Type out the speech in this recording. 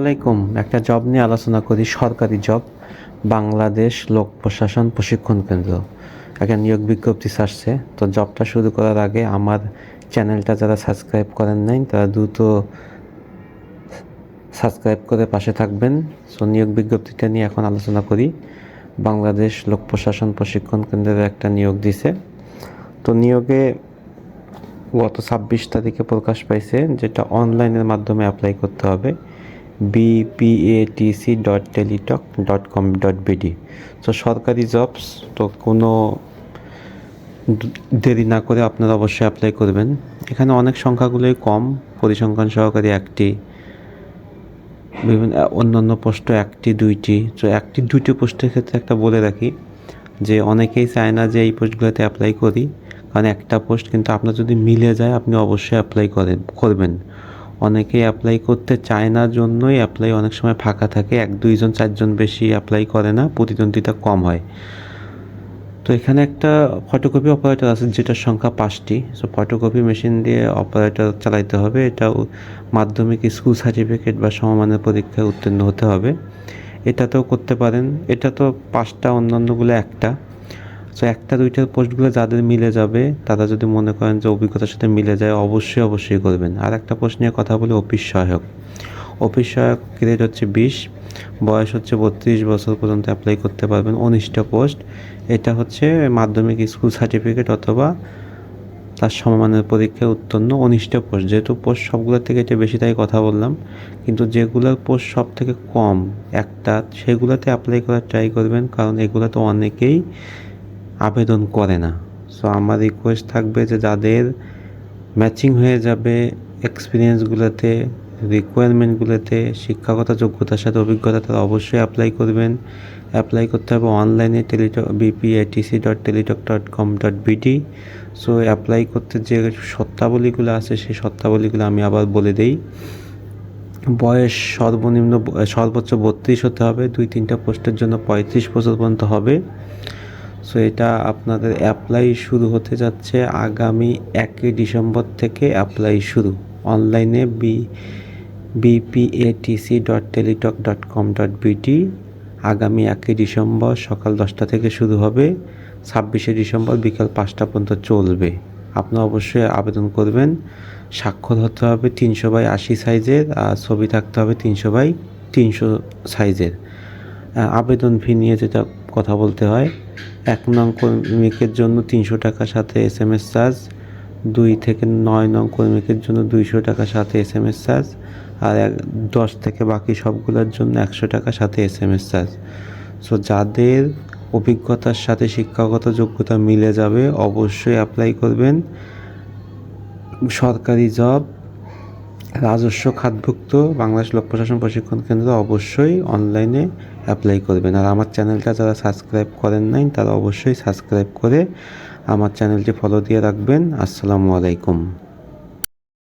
আলাইকুম। একটা জব নিয়ে আলোচনা করি, সরকারি জব, বাংলাদেশ লোক প্রশাসন প্রশিক্ষণ কেন্দ্র। একটা নিয়োগ বিজ্ঞপ্তি আসছে। তো জবটা শুরু করার আগে আমার চ্যানেলটা যারা সাবস্ক্রাইব করেন নাই, তারা দ্রুত সাবস্ক্রাইব করে পাশে থাকবেন। সো নিয়োগ বিজ্ঞপ্তিটা নিয়ে এখন আলোচনা করি। বাংলাদেশ লোক প্রশাসন প্রশিক্ষণ কেন্দ্রের একটা নিয়োগ দিছে। তো নিয়োগে গত ছাব্বিশ তারিখে প্রকাশ পাইছে যেটা অনলাইনের মাধ্যমে অ্যাপ্লাই করতে হবে। BPATC dot Teletalk dot com dot BD তো সরকারি জবস তো কোনো দেরি না করে আপনারা অবশ্যই অ্যাপ্লাই করবেন। এখানে অনেক সংখ্যাগুলোই কম, পরিসংখ্যান সহকারী একটি, বিভিন্ন, অন্যান্য পোস্ট একটি, দুইটি, তো একটি, দুইটি পোস্টের ক্ষেত্রে একটা বলে রাখি যে অনেকেই চায় না যে এই পোস্টগুলোতে অ্যাপ্লাই করি, কারণ একটা পোস্ট কিন্তু আপনার যদি মিলে যায়, আপনি অবশ্যই অ্যাপ্লাই করেন, করবেন। অনেকেই অ্যাপ্লাই করতে চায় না জন্যই অ্যাপ্লাই অনেক সময় ফাঁকা থাকে। এক, দুইজন, চারজন বেশি অ্যাপ্লাই করে না, প্রতিদ্বন্দ্বিতা কম হয়। তো এখানে একটা ফটোকপি অপারেটর আছে যেটার সংখ্যা পাঁচটি। সো ফটোকপি মেশিন দিয়ে অপারেটর চালাইতে হবে। এটা মাধ্যমিক স্কুল সার্টিফিকেট বা সমমানের পরীক্ষায় উত্তীর্ণ হতে হবে। এটাতেও করতে পারেন। এটা তো পাঁচটা, অন্যান্যগুলো একটা। সো একটা দুইটার পোস্টগুলো যাদের মিলে যাবে, তারা যদি মনে করেন যে অভিজ্ঞতার সাথে মিলে যায়, অবশ্যই অবশ্যই করবেন। আর একটা পোস্ট নিয়ে কথা বলি, অফিস সহায়ক। অফিস সহায়ক গ্রেড হচ্ছে বিশ, বয়স হচ্ছে বত্রিশ বছর পর্যন্ত অ্যাপ্লাই করতে পারবেন। উনিশটা পোস্ট এটা হচ্ছে মাধ্যমিক স্কুল সার্টিফিকেট অথবা তার সমমানের পরীক্ষায় উত্তীর্ণ উনিশটা পোস্ট যেহেতু পোস্ট সবগুলোর থেকে এটা বেশি তাই কথা বললাম, কিন্তু যেগুলোর পোস্ট সব থেকে কম, একটা, সেগুলোতে অ্যাপ্লাই করার ট্রাই করবেন, কারণ এগুলো তো অনেকেই আবেদন করে না। সো আমার রিকোয়েস্ট থাকবে যে যাদের ম্যাচিং হয়ে যাবে এক্সপিরিয়েন্সগুলোতে রিকোয়ারমেন্টগুলোতে শিক্ষাগত যোগ্যতার সাথে অভিজ্ঞতা, তারা অবশ্যই অ্যাপ্লাই করবেন। অ্যাপ্লাই করতে হবে অনলাইনে Teletalk BPITC dot Teletalk dot com dot BD so apply করতে যে শর্তাবলীগুলো আছে, সেই শর্তাবলীগুলো আমি আবার বলে দেই। বয়স সর্বনিম্ন সর্বোচ্চ বত্রিশ হতে হবে দুই তিনটা পোস্টের জন্য পঁয়ত্রিশ বছর পর্যন্ত হবে। সো এটা আপনাদের অ্যাপ্লাই শুরু হতে যাচ্ছে আগামী একই ডিসেম্বর থেকে অ্যাপ্লাই শুরু। অনলাইনে B BPATC dot Teletalk dot com dot BD আগামী একই ডিসেম্বর সকাল দশটা থেকে শুরু হবে, ছাব্বিশে ডিসেম্বর বিকাল পাঁচটা পর্যন্ত চলবে। আপনারা অবশ্যই আবেদন করবেন। স্বাক্ষর হতে হবে তিনশো বাই আশি সাইজের আর ছবি থাকতে হবে তিনশো বাই তিনশো সাইজের আবেদন ফি নিয়ে যেটা কথা বলতে হয়, এক নং কর্মীকের জন্য তিনশো টাকা সাথে এস এম এস চার্জ, দুই থেকে নয় নং কর্মীকের জন্য দুইশো টাকা সাথে এস এম এস চার্জ, আর এক, দশ থেকে বাকি সবগুলোর জন্য একশো টাকা সাথে S M S charge. So যাদের অভিজ্ঞতার সাথে শিক্ষাগত যোগ্যতা মিলে যাবে, অবশ্যই অ্যাপ্লাই করবেন। সরকারি জব রাজস্ব খাতভুক্ত বাংলাদেশ লোক প্রশাসন প্রশিক্ষণ কেন্দ্র অবশ্যই অনলাইনে অ্যাপ্লাই করবেন। আর আমার চ্যানেলটা যারা সাবস্ক্রাইব করেন নাই, তারা অবশ্যই সাবস্ক্রাইব করে আমার চ্যানেলটি ফলো দিয়ে রাখবেন। আসসালামু আলাইকুম।